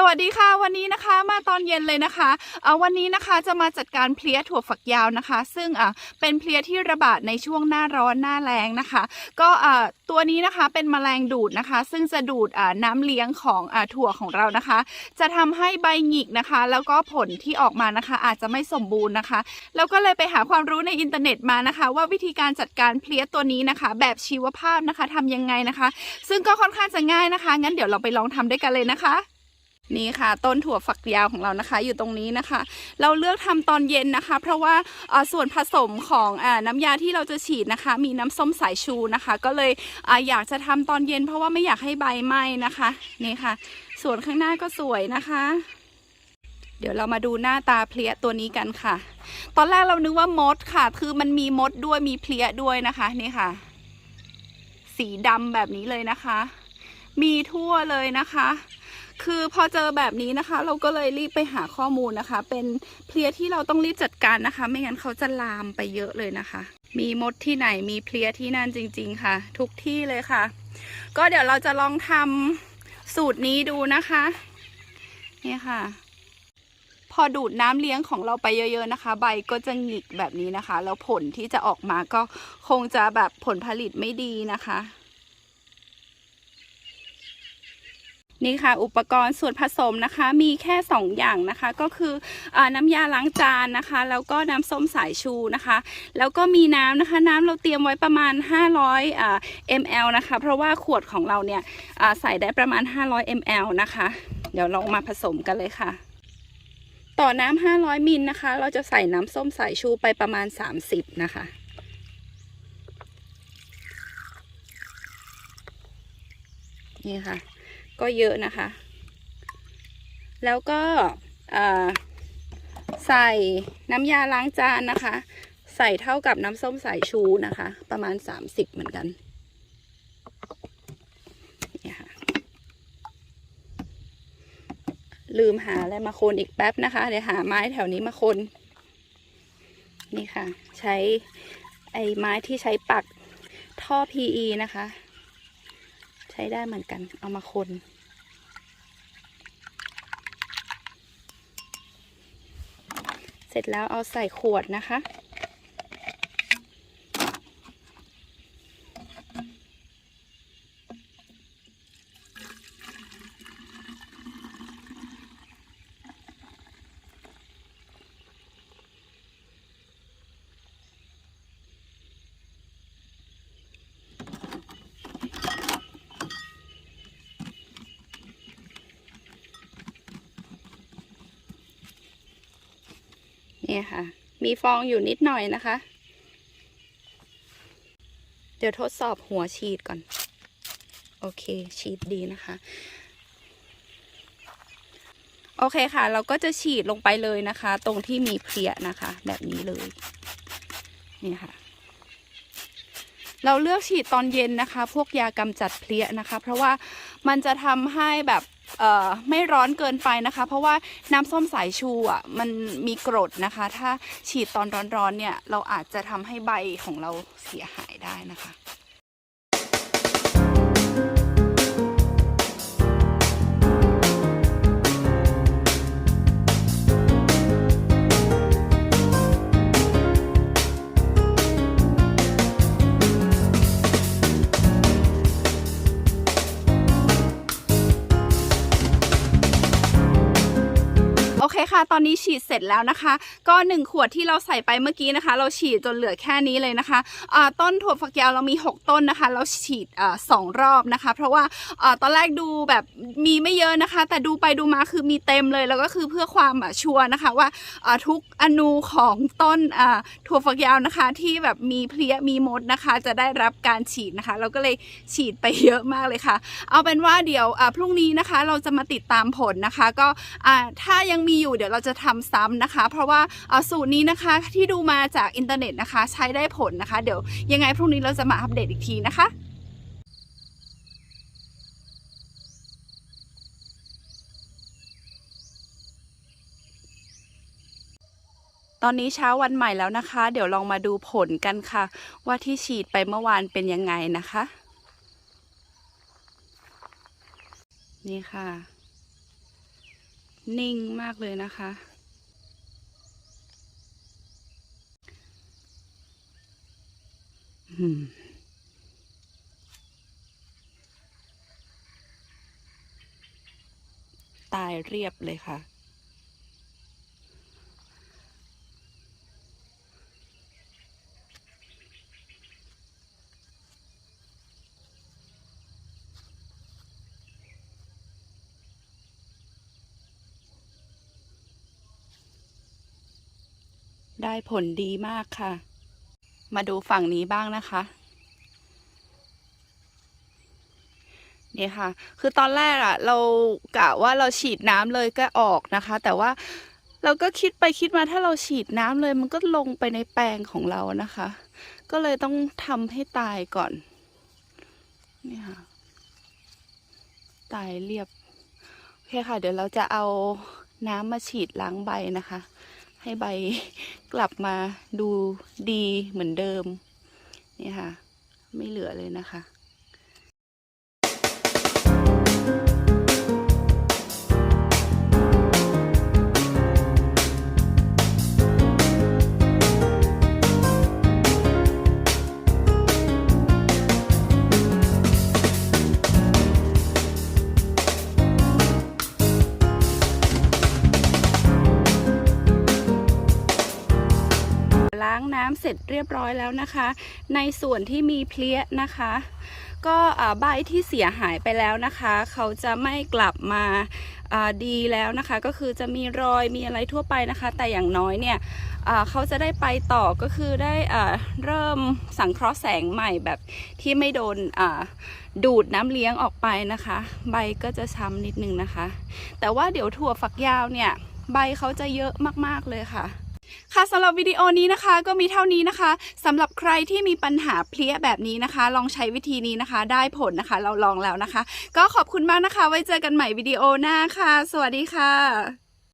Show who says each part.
Speaker 1: สวัสดีค่ะวันนี้นะคะมาตอนเย็นเลยนะคะเอ่อวันนี้นะคะจะมาจัดการเพลี้ยถั่วฝักยาวนะคะ ซึ่งอะเป็นเพลี้ยที่ระบาดในช่วงหน้าร้อนหน้าแรงนะคะ ก็อะตัวนี้นะคะเป็นแมลงดูดนะคะ ซึ่งจะดูดอะน้ำเลี้ยงของอะถั่วของเรานะคะ จะทำให้ใบหงิกนะคะ แล้วก็ผลที่ออกมานะคะ อาจจะไม่สมบูรณ์นะคะแล้วก็เลยไปหาความรู้ในอินเทอร์เน็ตมานะคะ ว่าวิธีการจัดการเพลี้ยตัวนี้นะคะ แบบชีวภาพนะคะทำยังไงนะคะ ซึ่งก็ค่อนข้างจะง่ายนะคะ งั้นเดี๋ยวเราไปลองทำด้วยกันเลยนะคะ นี่ค่ะ ต้นถั่วฝักยาวของเรานะคะ อยู่ตรงนี้นะคะ เราเลือกทำตอนเย็นนะคะ เพราะว่าส่วนผสมของอน้ำยาที่เราจะฉีดนะคะ มีน้ำส้มสายชูนะคะ ก็เลยออยากจะทำตอนเย็น เพราะว่าไม่อยากให้ใบไหม้นะคะนี่ค่ะ ส่วนข้างหน้าก็สวยนะคะเดี๋ยวเรามาดูหน้าตาเพลี้ยตัวนี้กันค่ะ ตอนแรกเรานึกว่ามดค่ะ คือมันมีมดด้วยมีเพลี้ยด้วยนะคะ นี่ค่ะ สีดำแบบนี้เลยนะคะ มีทั่วเลยนะคะ คือพอเจอแบบนี้นะคะ เราก็เลยรีบไปหาข้อมูลนะคะ เป็นเพลียที่เราต้องรีบจัดการนะคะ ไม่งั้นเขาจะลามไปเยอะเลยนะคะ มีมดที่ไหนมีเพลียที่นั่นจริง ๆ ค่ะ ทุกที่เลยค่ะ ก็เดี๋ยวเราจะลองทำสูตรนี้ดูนะคะนี่ค่ะ พอดูดน้ำเลี้ยงของเราไปเยอะ ๆนะคะ ใบก็จะหงิกแบบนี้นะคะ แล้วผลที่จะออกมาก็คงจะแบบผลผลิตไม่ดีนะคะ นี่ค่ะ อุปกรณ์ส่วนผสมนะคะ มีแค่ 2 อย่างนะคะ ก็คืออน้ำยาล้างจานนะคะ แล้วก็น้ำส้มสายชูนะคะ แล้วก็มีน้ำนะคะ น้ำเราเตรียมไว้ประมาณ 500อ ml นะคะ เพราะว่าขวดของเราเนี่ยใส่ได้ประมาณ 500 ml นะคะ เดี๋ยวลองมาผสมกันเลยค่ะ ต่อน้ำ500มิลนะคะ เราจะใส่น้ำส้มสายชูไปประมาณ 30 นะคะนี่ค่ะ ก็เยอะนะคะ แล้วก็ใส่น้ำยาล้างจานนะคะ ใส่เท่ากับน้ำส้มสายชูนะคะ ประมาณ 30 เหมือนกันนี่ค่ะลืมหาอะไรมาคนอีกแป๊บนะคะ เดี๋ยวหาไม้แถวนี้มาคนนี่ค่ะ ใช้ไอ้ไม้ที่ใช้ปักท่อ PE นะคะ ใช้ได้เหมือนกันเอามาคน เสร็จแล้วเอาใส่ขวดนะคะ นี่ค่ะ มีฟองอยู่นิดหน่อยนะคะ เดี๋ยวทดสอบหัวฉีดก่อน โอเค ฉีดดีนะคะ โอเคค่ะ เราก็จะฉีดลงไปเลยนะคะ ตรงที่มีเพลียนะคะ แบบนี้เลย นี่ค่ะ เราเลือกฉีดตอนเย็นนะคะ พวกยากำจัดเพลี้ยนะคะ เพราะว่ามันจะทำให้แบบไม่ร้อนเกินไปนะคะ เพราะว่าน้ำส้มสายชูอะมันมีกรดนะคะ ถ้าฉีดตอนร้อนๆเนี่ยเราอาจจะทำให้ใบของเราเสียหายได้นะคะ ค่ะ ตอนนี้ฉีดเสร็จแล้วนะคะ ก็ 1 ขวดที่เราใส่ไปเมื่อกี้นะคะ เราฉีดจนเหลือแค่นี้เลยนะคะอ่าต้นถั่วฝักยาวเรามี 6 ต้นนะคะ เราฉีดอสองรอบนะคะ เพราะว่าอตอนแรกดูแบบมีไม่เยอะนะคะ แต่ดูไปดูมาคือมีเต็มเลย แล้วก็คือเพื่อความชัวร์นะคะว่าทุกอนูของต้นถั่วฝักยาวนะคะ ที่แบบมีเพลี้ยมีมดนะคะ จะได้รับการฉีดนะคะ เราก็เลยฉีดไปเยอะมากเลยค่ะ เอาเป็นว่าเดี๋ยวพรุ่งนี้นะคะ เราจะมาติดตามผลนะคะ ก็ถ้ายังมีอยู่เดี๋ยวเราจะทำซ้ำนะคะ เพราะว่าอ่าสูตรนี้นะคะที่ดูมาจากอินเทอร์เน็ตนะคะ ใช้ได้ผลนะคะ เดี๋ยวยังไงพรุ่งนี้เราจะมาอัปเดตอีกทีนะคะตอนนี้เช้าวันใหม่แล้วนะคะ เดี๋ยวลองมาดูผลกันค่ะ ว่าที่ฉีดไปเมื่อวานเป็นยังไงนะคะ นี่ค่ะ นิ่งมากเลยนะคะ ตายเรียบเลยค่ะ ได้ผลดีมากค่ะ มาดูฝั่งนี้บ้างนะคะเนี่ยค่ะ คือตอนแรกอะเรากะว่าเราฉีดน้ำเลยก็ออกนะคะ แต่ว่าเราก็คิดไปคิดมาถ้าเราฉีดน้ำเลย มันก็ลงไปในแปลงของเรานะคะ ก็เลยต้องทำให้ตายก่อนเนี่ยค่ะ ตายเรียบ โอเคค่ะ เดี๋ยวเราจะเอาน้ำมาฉีดล้างใบนะคะ ให้ใบกลับมาดูดีเหมือนเดิม นี่ค่ะ ไม่เหลือเลยนะคะ ร็จเรียบร้อยแล้วนะคะ ในส่วนที่มีเพลี้ยนะคะ ก็ใบที่เสียหายไปแล้วนะคะ เขาจะไม่กลับมาดีแล้วนะคะ ก็คือจะมีรอยมีอะไรทั่วไปนะคะ แต่อย่างน้อยเนี่ยเขาจะได้ไปต่อก็คือได้เริ่มสังเคราะห์แสงใหม่แบบที่ไม่โดนดูดน้ำเลี้ยงออกไปนะคะ ใบก็จะช้ำนิดนึงนะคะ แต่ว่าเดี๋ยวถั่วฝักยาวเนี่ย ใบเขาจะเยอะมากๆเลยค่ะ ค่ะสำหรับวิดีโอนี้นะคะก็มีเท่านี้นะคะสำหรับใครที่มีปัญหาเพลี้ยแบบนี้นะคะ ลองใช้วิธีนี้นะคะ ได้ผลนะคะ เราลองแล้วนะคะ ก็ขอบคุณมากนะคะ ไว้เจอกันใหม่วิดีโอหน้าค่ะ สวัสดีค่ะ